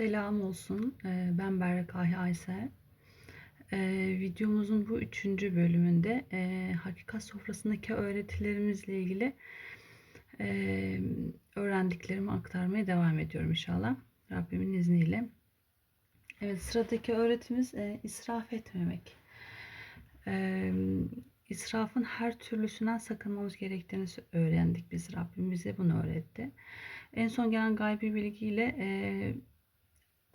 Selam olsun. Ee, Ben Berkay Aysel. Ee, Videomuzun bu üçüncü bölümünde e, hakikat sofrasındaki öğretilerimizle ilgili e, öğrendiklerimi aktarmaya devam ediyorum inşallah. Rabbimin izniyle. Evet sıradaki öğretimiz e, israf etmemek. E, israfın her türlüsünden sakınmamız gerektiğini öğrendik biz. Rabbim bize bunu öğretti. En son gelen gaybi bilgiyle e,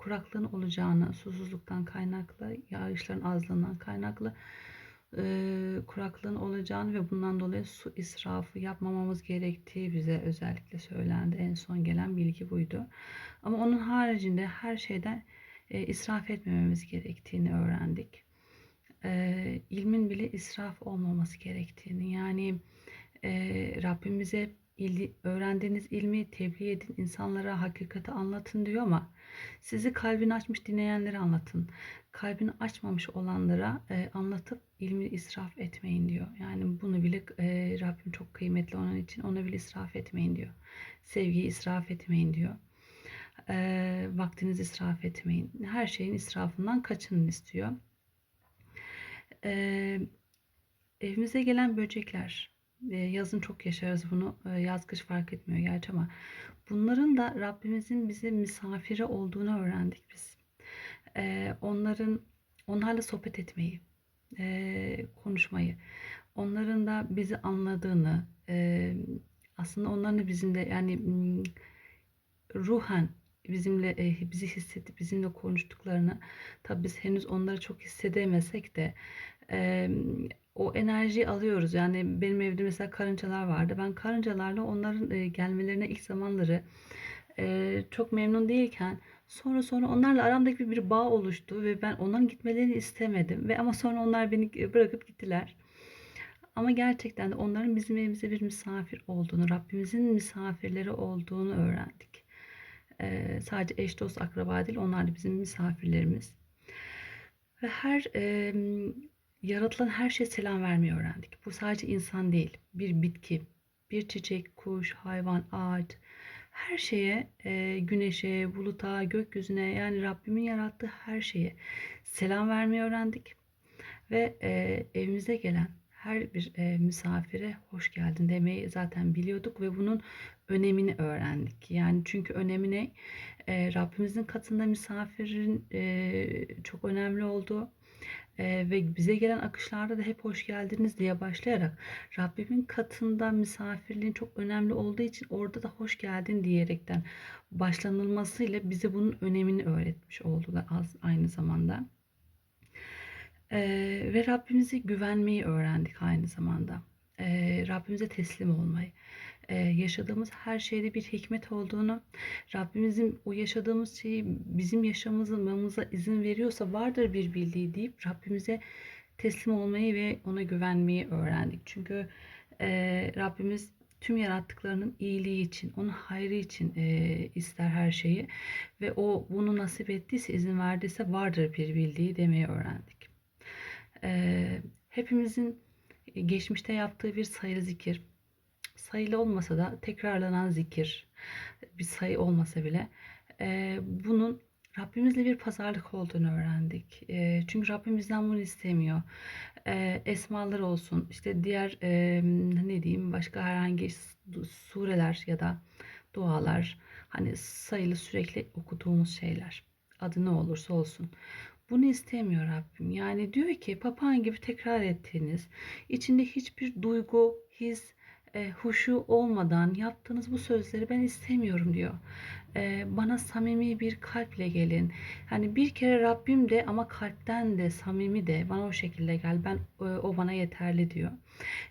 kuraklığın olacağını, susuzluktan kaynaklı, yağışların azlığından kaynaklı e, kuraklığın olacağını ve bundan dolayı su israfı yapmamamız gerektiği bize özellikle söylendi. En son gelen bilgi buydu. Ama onun haricinde her şeyden e, israf etmememiz gerektiğini öğrendik. E, ilmin bile israf olmaması gerektiğini yani e, Rabbim bize il, öğrendiğiniz ilmi tebliğ edin, insanlara hakikati anlatın diyor ama sizi kalbini açmış dinleyenlere anlatın. Kalbini açmamış olanlara e, anlatıp ilmi israf etmeyin diyor. Yani bunu bile e, Rabbim çok kıymetli onun için ona bile israf etmeyin diyor. Sevgiyi israf etmeyin diyor. E, vaktinizi israf etmeyin. Her şeyin israfından kaçının istiyor. E, evimize gelen böcekler, yazın çok yaşarız bunu. Yaz kış fark etmiyor gerçi ama bunların da Rabbimizin bize misafiri olduğunu öğrendik biz. Onların onlarla sohbet etmeyi, konuşmayı, onların da bizi anladığını, aslında onların da bizimle yani ruhen bizimle bizi hissedip bizimle konuştuklarını tabi biz henüz onları çok hissedemesek de o enerjiyi alıyoruz. Yani benim evde mesela karıncalar vardı. Ben karıncalarla onların e, gelmelerine ilk zamanları e, çok memnun değilken sonra sonra onlarla aramdaki bir bağ oluştu ve ben onların gitmelerini istemedim ve ama sonra onlar beni bırakıp gittiler. Ama gerçekten de onların bizim evimize bir misafir olduğunu, Rabbimizin misafirleri olduğunu öğrendik. Sadece eş dost akraba değil, onlar da bizim misafirlerimiz. Ve her e, yaratılan her şeye selam vermeyi öğrendik. Bu sadece insan değil, bir bitki, bir çiçek, kuş, hayvan, ağaç, her şeye, e, güneşe, buluta, gökyüzüne yani Rabbimin yarattığı her şeye selam vermeyi öğrendik. Ve e, evimize gelen her bir e, misafire hoş geldin demeyi zaten biliyorduk ve bunun önemini öğrendik. Yani çünkü önemi ne? Rabbimizin katında misafirin çok önemli olduğu e, ve bize gelen akışlarda da hep hoş geldiniz diye başlayarak Rabbimin katında misafirliğin çok önemli olduğu için orada da hoş geldin diyerekten başlanılmasıyla bize bunun önemini öğretmiş oldular az aynı zamanda. E, ve Rabbimize güvenmeyi öğrendik aynı zamanda. E, Rabbimize teslim olmayı e, yaşadığımız her şeyde bir hikmet olduğunu, Rabbimizin o yaşadığımız şeyi bizim yaşamamıza izin veriyorsa vardır bir bildiği deyip Rabbimize teslim olmayı ve ona güvenmeyi öğrendik. Çünkü e, Rabbimiz tüm yarattıklarının iyiliği için, onun hayrı için e, ister her şeyi ve o bunu nasip ettiyse, izin verdiyse vardır bir bildiği demeyi öğrendik. E, hepimizin geçmişte yaptığı bir sayılı zikir, sayılı olmasa da tekrarlanan zikir bir sayı olmasa bile e, bunun Rabbimizle bir pazarlık olduğunu öğrendik. E, çünkü Rabbim bizden bunu istemiyor. E, esmalar olsun, işte diğer e, ne diyeyim başka herhangi sureler ya da dualar hani sayılı sürekli okuduğumuz şeyler. Adı ne olursa olsun. Bunu istemiyor Rabbim. Yani diyor ki papağan gibi tekrar ettiğiniz, içinde hiçbir duygu, his, e, huşu olmadan yaptığınız bu sözleri ben istemiyorum diyor. E, bana samimi bir kalple gelin. Hani bir kere Rabbim de ama kalpten de samimi de bana o şekilde gel. Ben e, o bana yeterli diyor.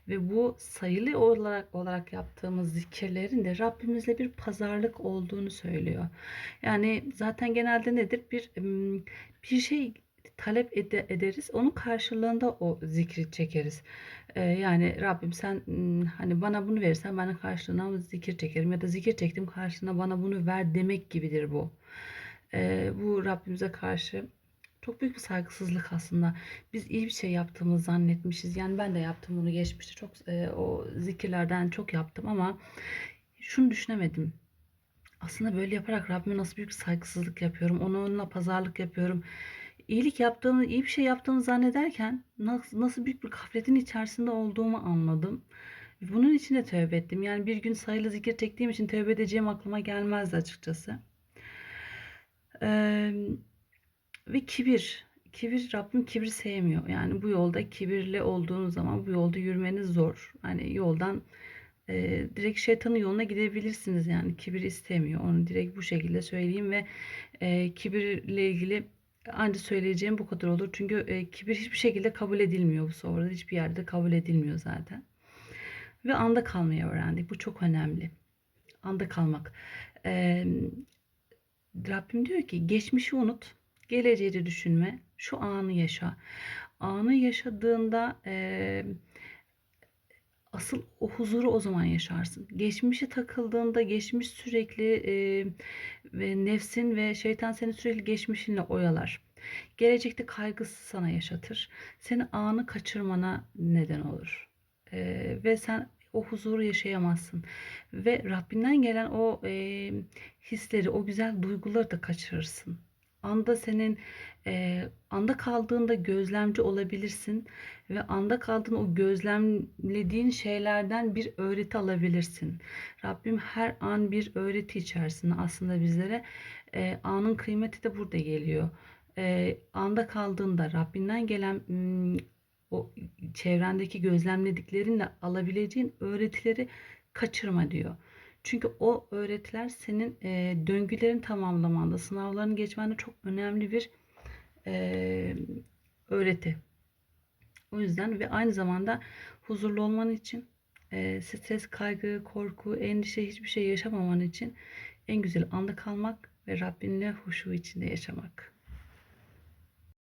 Ve bu sayılı olarak olarak yaptığımız zikirlerin de Rabbimizle bir pazarlık olduğunu söylüyor. Yani zaten genelde nedir? Bir bir şey talep ed- ederiz. Onun karşılığında o zikri çekeriz. Yani Rabbim sen hani bana bunu verirsen bana karşılığında zikir çekerim ya da zikir çektim karşılığında bana bunu ver demek gibidir bu. Bu Rabbimize karşı çok büyük bir saygısızlık aslında. Biz iyi bir şey yaptığımızı zannetmişiz. Yani ben de yaptım bunu geçmişte. Çok o zikirlerden çok yaptım ama şunu düşünemedim. Aslında böyle yaparak Rabbime nasıl büyük bir saygısızlık yapıyorum. Onunla pazarlık yapıyorum. İyilik yaptığımı, iyi bir şey yaptığımı zannederken nasıl, nasıl büyük bir gafletin içerisinde olduğumu anladım. Bunun için de tövbe ettim. Yani bir gün sayılı zikir çektiğim için tövbe edeceğim aklıma gelmezdi açıkçası. Ee, ve kibir. Kibir, Rabbim kibir sevmiyor. Yani bu yolda kibirli olduğunuz zaman bu yolda yürümeniz zor. Hani yoldan e, direkt şeytanın yoluna gidebilirsiniz yani kibir istemiyor. Onu direkt bu şekilde söyleyeyim ve e, kibirle ilgili ancak söyleyeceğim bu kadar olur. Çünkü e, kibir hiçbir şekilde kabul edilmiyor bu sonra hiçbir yerde kabul edilmiyor zaten. Ve anda kalmayı öğrendik. Bu çok önemli. Anda kalmak. E, Rabbim diyor ki geçmişi unut, geleceği düşünme, şu anı yaşa. Anı yaşadığında e, asıl o huzuru o zaman yaşarsın. Geçmişe takıldığında geçmiş sürekli e, ve nefsin ve şeytan seni sürekli geçmişinle oyalar. Gelecekte kaygısı sana yaşatır. Seni anı kaçırmana neden olur. E, ve sen o huzuru yaşayamazsın. Ve Rabbinden gelen o e, hisleri, o güzel duyguları da kaçırırsın. Anda senin e, anda kaldığında gözlemci olabilirsin ve anda kaldığın o gözlemlediğin şeylerden bir öğreti alabilirsin. Rabbim her an bir öğreti içerisinde aslında bizlere e, anın kıymeti de burada geliyor. E, anda kaldığında Rabbinden gelen o çevrendeki gözlemlediklerinle alabileceğin öğretileri kaçırma diyor. Çünkü o öğretiler senin e, döngülerin tamamlamanda, sınavlarını geçmende çok önemli bir e, öğreti. O yüzden ve aynı zamanda huzurlu olman için e, stres, kaygı, korku, endişe hiçbir şey yaşamaman için en güzel anda kalmak ve Rabbinle huşu içinde yaşamak.